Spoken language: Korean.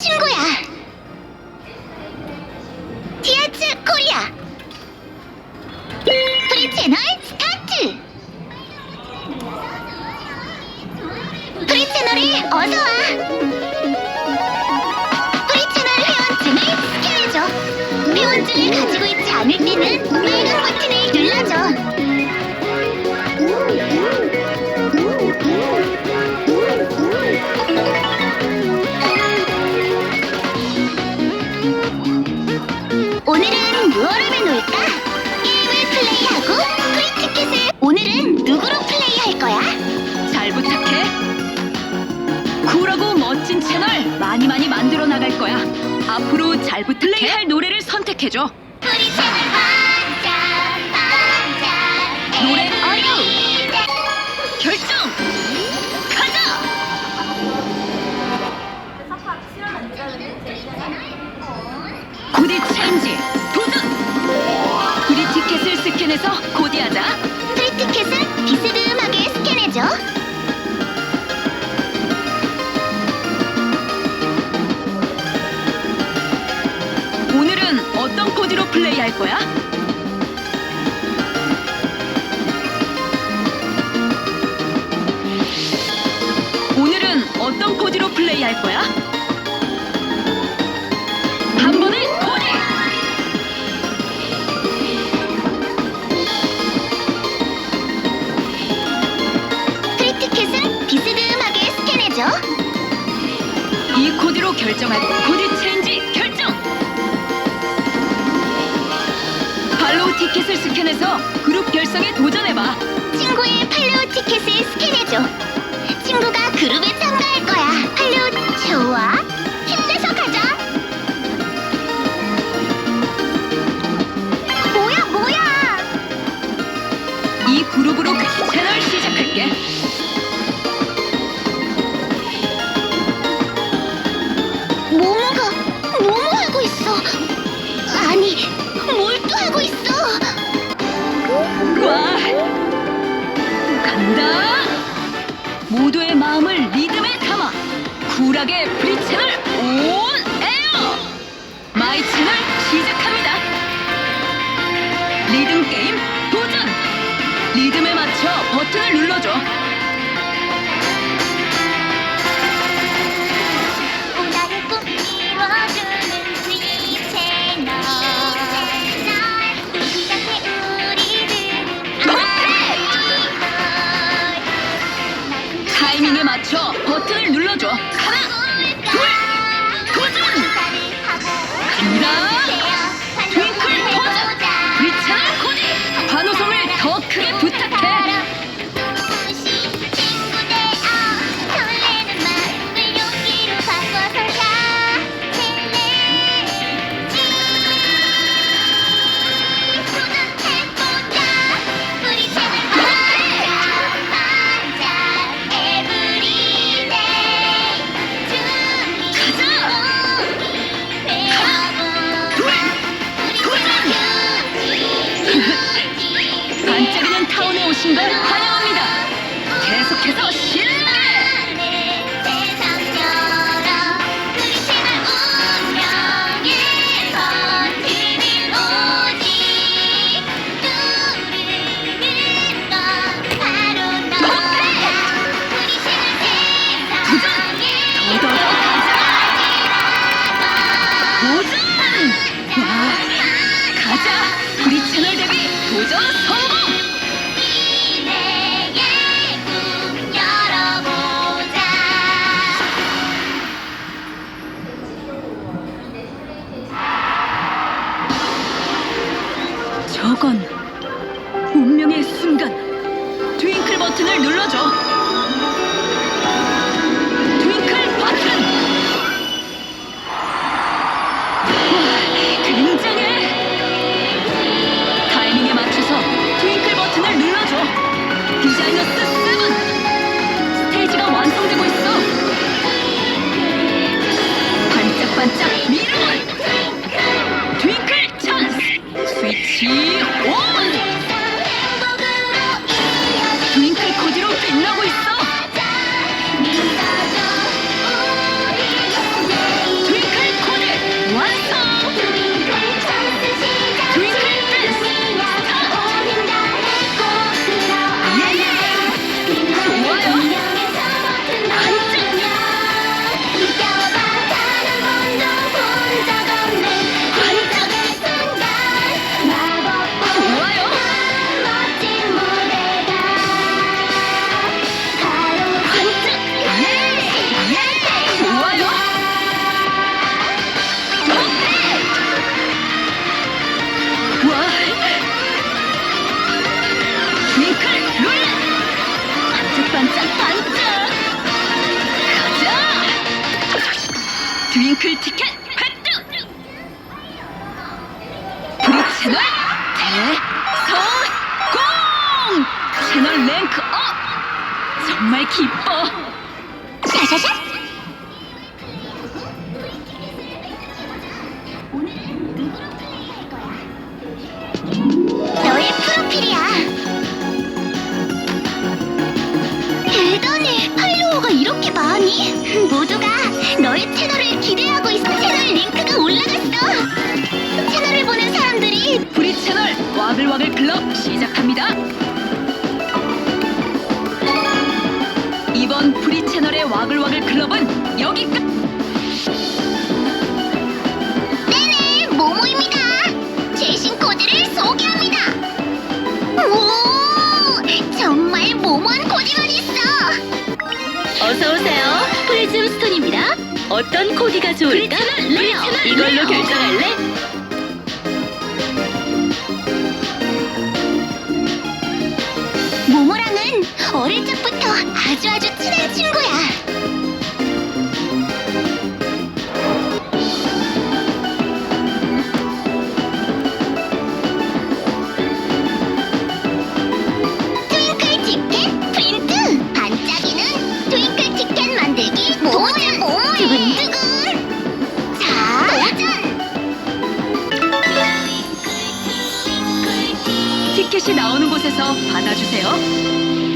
친구야. 티아츠 코리아. 프리츠 나이스 타츠. 프리츠 노리 어서 와. 할 거야. 앞으로 잘 부탁해. 플레이할 노래를 선택해줘. 우리 채널 갈 거야? 오늘은 어떤 코디로 플레이할 거야? 한 번에 코디! 트위트캣은 비스듬하게 스캔해줘. 이 코디로 결정할 코디 체인 스캔해서 버튼을 눌러줘. 喝酒。 티켓 획득! 브리 채널 대성공! 채널 랭크 업! 정말 기뻐! 샤샤샤 네네 모모입니다 최신 코드를 소개합니다 오 정말 모모한 코디만 있어 어서 오세요. 프리즘 스톤입니다. 어떤 코디가 좋을까? 레어. 이걸로 결정할래? 모모랑은 어릴 적부터 아주 아주 친한 친구야 티켓이 나오는 곳에서 받아주세요.